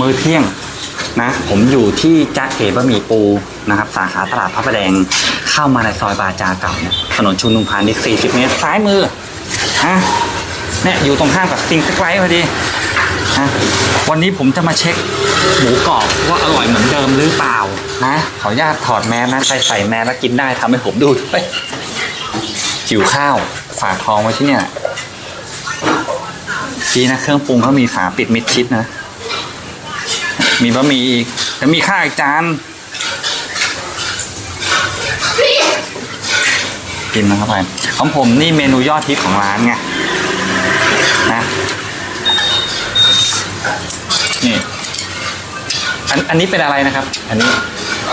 มือเที่ยงนะ ผมอยู่ที่จ๊ะเอ๋บะหมี่ปูนะครับ สาขาตลาดพระประแดงเข้ามาในซอยบาจาเก่าเนี่ยถนนชุมนุมพาณิชย์40 เมตร ซ้ายมือฮะเนี่ยอยู่ตรงข้ามกับซิงค์ไว้พอดีฮะวันนี้ผมจะมาเช็คหมูกรอบว่าอร่อยเหมือนเดิมหรือเปล่า นะ ขออนุญาตถอดแมสนะใส่ใส่แมสแล้วกินได้ทำให้ผมดูด้วยหิวข้าวฝากทองไว้ที่เนี่ยดีนะเครื่องปรุงเขามีฝาปิดมิดชิดนะ มีบะหมี่อีกแล้วมีข้าวอีกจานกินนะครับไปของผมนี่เมนูยอดฮิตของร้านไงนะนี่อันอันนี้เป็นอะไรนะครับ อันนี้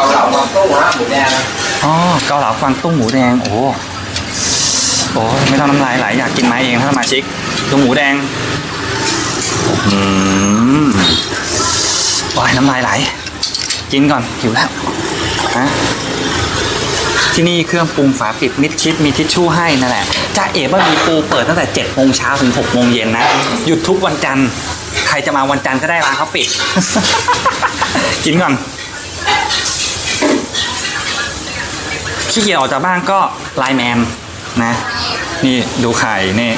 าเหล่ามาตู้ฮะหมูแดงนะอ๋อเกาเหลากวางตุ้งหมูแดงโอ้โหโอ้ไม่ต้องน้ำลายไหลอยากกินไม้เองถ้าสมาชิกดูหมูแดงอืมโอ้ยน้ำลายไหล กินก่อนหิวแล้วฮะที่นี่เครื่องปรุงฝาปิดมิดชิดมีทิชชู่ให้นั่นแหละจ้าเอ๋บะหมี่ปูเปิดตั้งแต่7โมงเช้าถึง6โมงเย็นนะหยุดทุกวันจันทร์ใครจะมาวันจันทร์ก็ได้ร้านเขาปิด กินก่อน ขี้เกียจออกจากบ้านก็ไลน์แมนนะ นี่ดูไข่นี่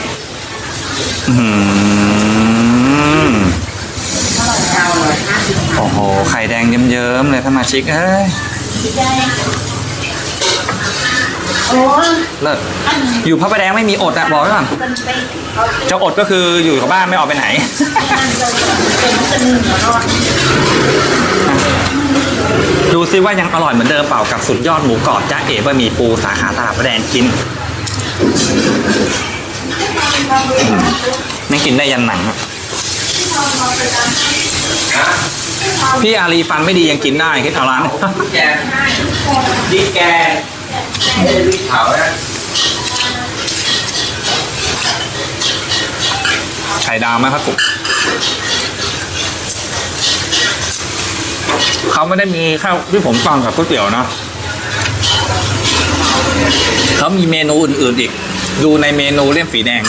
โอ้โห ไข่แดงเยิ้มๆเลยท่านมาชิกเอ้ยเลิศอยู่พระประแดงไม่มีอดอะบอกไว้ก่อนจะอดก็คืออยู่กับบ้านไม่ออกไปไหน ดูซิว่ายังอร่อยเหมือนเดิมเปล่ากับสุดยอดหมูกรอบจ้าเอ๋บะหมี่ปูสาขาตลาดพระแดงกินอืมไม่งกินได้ยันหนัง พี่อารีฟันไม่ดียังกินได้คิดเอาร้านแกดีแกไม่ได้ดีเผานะไข่ดาวไหมครับกุ๊ เขาไม่ได้มีข้าวที่ผมฟังกับก๋วยเตี๋ยวเนาะเขามีเมนูอื่น ๆอีก ดูในเมนูเล่มสีแดง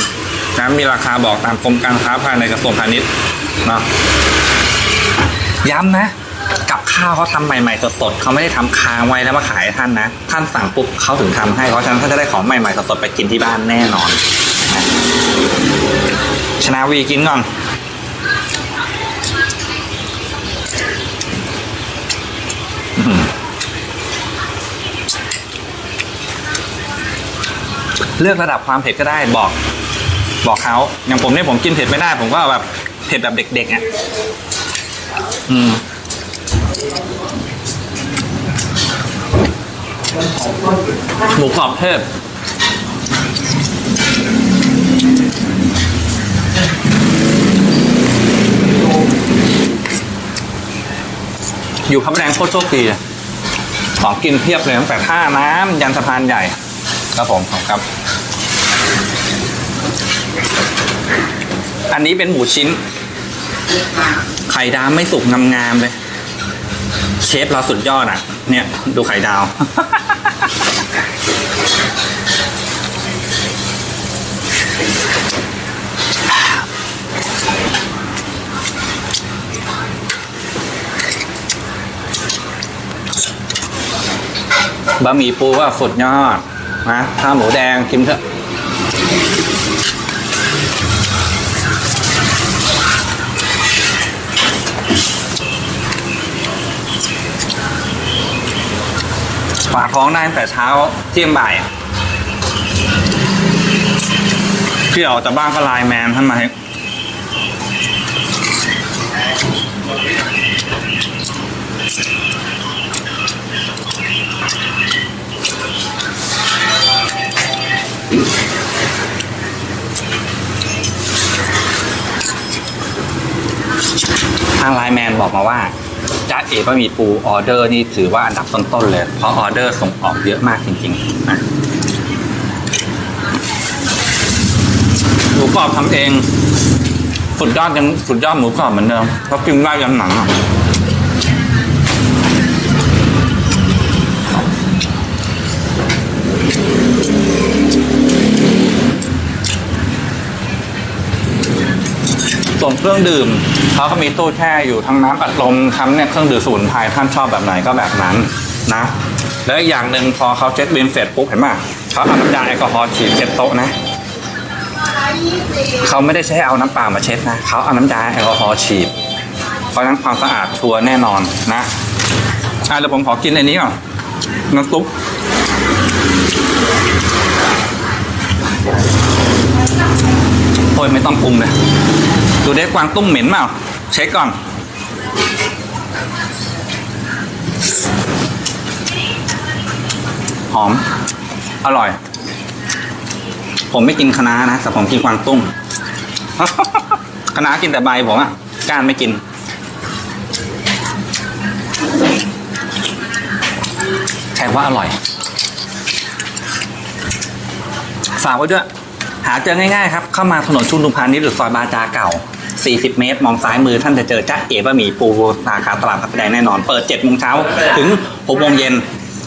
นะมีราคาบอกตามกรมการค้าภายในกระทรวงพาณิชย์เนาะย้ำนะกับข้าวเขาทำใหม่ๆสดๆเขาไม่ได้ทำค้างไว้แล้วมาขายท่านนะ ท่านสั่งปุ๊บเขาถึงทำให้เพราะฉะนั้นท่านจะได้ของใหม่ๆสดๆไปกินที่บ้านแน่นอน ชนะวีกินก่อน อื้อหือ เลือกระดับความเผ็ดก็ได้บอก บอกเขาอย่างผมเนี่ยผมกินเผ็ดไม่ได้ ผมก็แบบเผ็ดแบบเด็กๆอะอืมหมูกรอบเทพอยู่พระประแดงโคตรโชคดีของกินเพียบเลยตั้งแต่ท่าน้ำยันสะพานใหญ่ ครับผมขอบคุณครับ อันนี้เป็นหมูชิ้น ไข่ดาวไม่สุกงามๆเลย เชฟเราสุดยอดอะ เนี่ย ดูไข่ดาว บะหมี่ปูก็สุดยอดนะข้าวหมูแดงกินเถอะ ท้องได้ตั้งแต่เช้าเที่ยงบ่ายพี่ออกจากบ้านก็ไลน์แมนท่านมาให้ทางไลน์แมนบอกมาว่า เอ๋บะหมี่ปูออเดอร์นี่ถือว่าอันดับต้นๆเลย เพราะออเดอร์ส่งออกเยอะมากจริงๆนะหมูกรอบทำเองสุดยอดยังสุดยอดหมูกรอบเหมือนเดิมเพราะกินได้ยันหนังอะ ส่วนเครื่องดื่มเขาก็มีตู้แช่อยู่ทั้งน้ำอัดลมทั้งเนี่ยเครื่องดื่มสมุนไพรท่านชอบแบบไหนก็แบบนั้นนะ แล้วอย่างหนึ่งพอเขาเช็ดบินเสร็จปุ๊บเห็นป่ะเขาเอาน้ำยาแอลกอฮอล์ฉีดเช็ดโต๊ะนะเขาไม่ได้ใช้เอาน้ำเปล่ามาเช็ดนะเขาเอาน้ำยาแอลกอฮอล์ฉีด เพราะฉะนั้นความสะอาดชัวร์แน่นอนนะอะเดี๋ยวผมขอกินอันนี้ก่อนน้ำซุปโอ้ยไม่ต้องปรุงเลย ดูเด็กวางตุ้งเหม็นเปล่าเช็คก่อน หอม อร่อย ผมไม่กินคะน้านะแต่ผมกินกวางตุ้งคะน้ากินแต่ใบผมอะก้านไม่กิน ใช่ว่าอร่อย ฝากไว้ด้วย หาเจอง่ายๆครับ เข้ามาถนนชุมนุมพาณิชย์หรือซอยบาจาเก่า 40 เมตร มองซ้ายมือท่านจะเจอจ้าเอ๋บะหมี่ปูสาขาตลาดพระประแดงแน่นอน เปิด7โมงเช้าถึง6โมงเย็น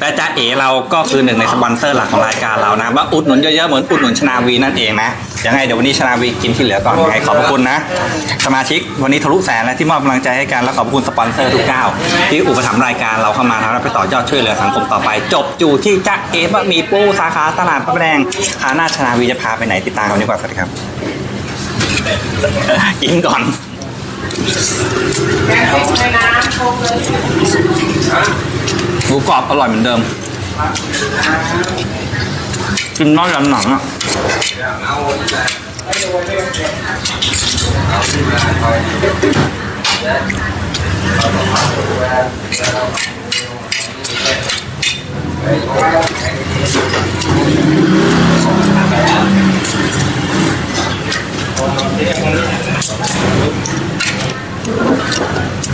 และจ้าเอ๋เราก็คือหนึ่งในสปอนเซอร์หลักของรายการเรานะว่าอุดหนุนเยอะๆเหมือนอุดหนุนชนาวีนั่นเองนะยังไงเดี๋ยววันนี้ชนาวีกินที่เหลือก่อนยังไงขอบพระคุณนะ สมาชิกวันนี้ทะลุแสนและที่มอบกำลังใจให้กันและขอบคุณสปอนเซอร์ทุกเจ้าที่อุปถัมภ์รายการเราเข้ามาทำให้ไปต่อยอดช่วยเหลือสังคมต่อไป จบอยู่ที่จ้าเอ๋บะหมี่ปูสาขาตลาดพระแดงคาหน้าชนาวีจะพาไปไหนติดตามกันดีกว่าสวัสดีครับ กินก่อนแม่ไม่ใช่น้ำโคงเลยหมูกรอบอร่อยเหมือนเดิมกินน้อยยันหนังอะเ Thank you.